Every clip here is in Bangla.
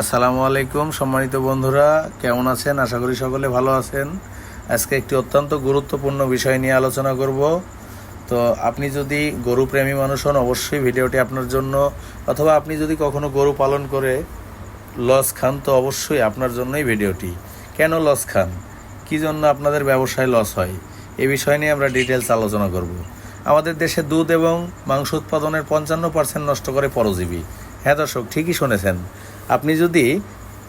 আসসালামু আলাইকুম, সম্মানিত বন্ধুরা, কেমন আছেন? আশা করি সকলে ভালো আছেন। আজকে একটি অত্যন্ত গুরুত্বপূর্ণ বিষয় নিয়ে আলোচনা করব। তো আপনি যদি গরু প্রেমী মানুষ হন, অবশ্যই ভিডিওটি আপনার জন্য, অথবা আপনি যদি কখনো গরু পালন করে লস খান, তো অবশ্যই আপনার জন্যই ভিডিওটি। কেন লস খান? কী জন্য আপনাদের ব্যবসায় লস হয়? এ বিষয় নিয়ে আমরা ডিটেলস আলোচনা করব। আমাদের দেশে দুধ এবং মাংস উৎপাদনের পঞ্চান্ন পার্সেন্ট নষ্ট করে পরজীবী। হ্যাঁ দর্শক, ঠিকই শুনেছেন। আপনি যদি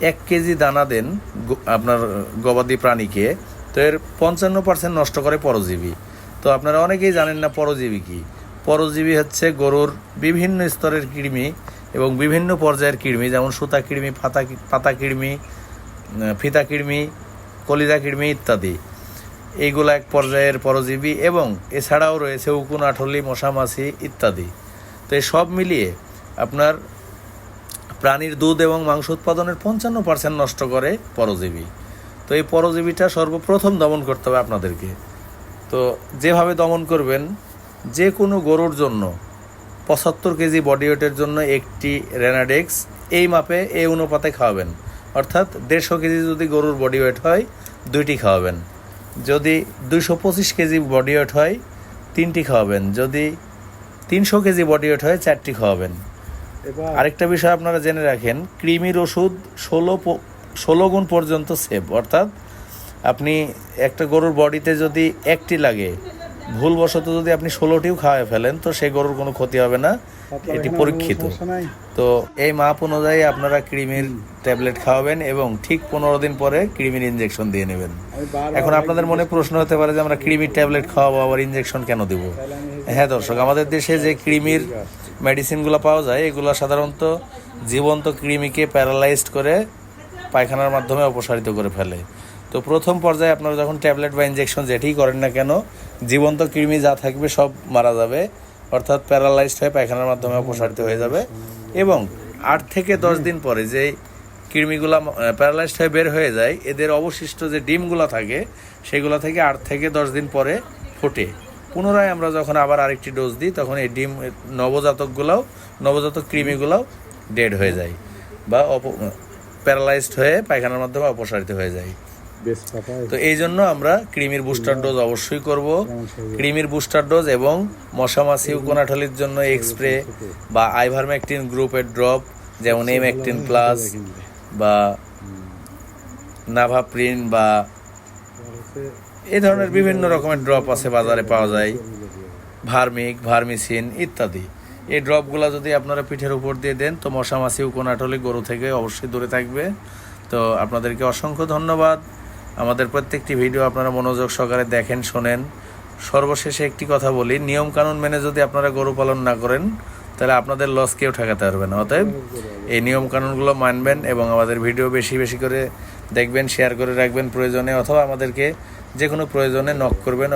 এক কেজি দানা দেন আপনার গবাদি প্রাণীকে, তো এর পঞ্চান্ন পার্সেন্ট নষ্ট করে পরজীবী। তো আপনারা অনেকেই জানেন না পরজীবী কি। পরজীবী হচ্ছে গরুর বিভিন্ন স্তরের কৃমি এবং বিভিন্ন পর্যায়ের কৃমি, যেমন সুতা কৃমি, পাতা পাতা কৃমি ফিতা কৃমি, কলিজা কৃমি ইত্যাদি। এইগুলো এক পর্যায়ের পরজীবী এবং এছাড়াও রয়েছে উকুন আঠলি মশামাছি ইত্যাদি। তো এই সব মিলিয়ে আপনার প্রাণীর দুধ এবং মাংস উৎপাদনের পঞ্চান্ন পার্সেন্ট নষ্ট করে পরজীবী। তো এই পরজীবীটা সর্বপ্রথম দমন করতে হবে আপনাদেরকে। তো যেভাবে দমন করবেন, যে কোনো গরুর জন্য, পঁচাত্তর কেজি বডি ওয়েটের জন্য একটি রেনাডেক্স এই মাপে এই অনুপাতে খাওয়াবেন। অর্থাৎ দেড়শো কেজি যদি গরুর বডি ওয়েট হয়, দুইটি খাওয়াবেন। যদি দুইশো পঁচিশ কেজি বডি ওয়েট হয়, তিনটি খাওয়াবেন। যদি তিনশো কেজি বডি ওয়েট হয়, চারটি খাওয়াবেন। আরেকটা বিষয় আপনারা জেনে রাখেন কৃমির ওষুধ ষোলো ষোলো গুণ পর্যন্ত সেভ অর্থাৎ আপনি একটা গরুর বডিতে যদি একটি লাগে ভুলবশত যদি আপনি ষোলোটিও খাওয়ায় ফেলেন তো সেই গরুর কোনো ক্ষতি হবে না। এটি পরীক্ষিত? তো এই মাপ অনুযায়ী আপনারা কৃমির ট্যাবলেট খাওয়াবেন এবং ঠিক পনেরো দিন পরে কৃমির ইঞ্জেকশন দিয়ে নেবেন। এখন আপনাদের মনে প্রশ্ন হতে পারে যে আমরা কৃমির ট্যাবলেট খাওয়াবো আবার ইঞ্জেকশন কেন দিব? হ্যাঁ দর্শক, আমাদের দেশে যে কৃমির মেডিসিনগুলো পাওয়া যায়, এগুলো সাধারণত জীবন্ত কৃমিকে প্যারালাইজড করে পায়খানার মাধ্যমে অপসারিত করে ফেলে। তো প্রথম পর্যায়ে আপনারা যখন ট্যাবলেট বা ইঞ্জেকশন যেটি করেন না কেন, জীবন্ত কৃমি যা থাকবে সব মারা যাবে, অর্থাৎ প্যারালাইজড হয়ে পায়খানার মাধ্যমে অপসারিত হয়ে যাবে। এবং আট থেকে দশ দিন পরে যে কৃমিগুলা প্যারালাইজড হয়ে বের হয়ে যায়, এদের অবশিষ্ট যে ডিমগুলো থাকে, সেগুলো থেকে আট থেকে দশ দিন পরে ফোটে। পুনরায় আমরা যখন আবার আরেকটি ডোজ দিই তখন এই ডিম নবজাতকগুলাও নবজাতক কৃমিগুলাও ডেড হয়ে যায় বা অপ প্যারালাইজড হয়ে পায়খানার মাধ্যমে অপসারিত হয়ে যায়। তো এই জন্য আমরা ক্রিমির বুস্টার ডোজ অবশ্যই করব। ক্রিমির বুস্টার ডোজ এবং মশামাছি কোনাঠালির জন্য এক্সপ্রে বা আইভারমেকটিন গ্রুপের ড্রপ যেমন এমেকটিন প্লাস বা নাভাপ্রিন বা এই ধরনের বিভিন্ন রকমের ড্রপ আছে বাজারে পাওয়া যায়। ভার্মিক, ভার্মিসিন ইত্যাদি। এই ড্রপগুলো যদি আপনারা পিঠের উপর দিয়ে দেন, তো মশামাছি কোনাটলি গরু থেকে অবশ্যই দূরে থাকবে। তো আপনাদেরকে অসংখ্য ধন্যবাদ। আমাদের প্রত্যেকটি ভিডিও আপনারা মনোযোগ সহকারে দেখেন, শোনেন। সর্বশেষে একটি কথা বলি, নিয়মকানুন মেনে যদি আপনারা গরু পালন না করেন তাহলে আপনাদের লস কেউ ঠেকাতে পারবে না। অতএব এই নিয়ম কানুনগুলো মানবেন এবং আমাদের ভিডিও বেশি বেশি করে দেখবেন শেয়ার করে রাখবেন প্রয়োজনে অথবা আমাদেরকে যে কোনো প্রয়োজনে নক করবেন।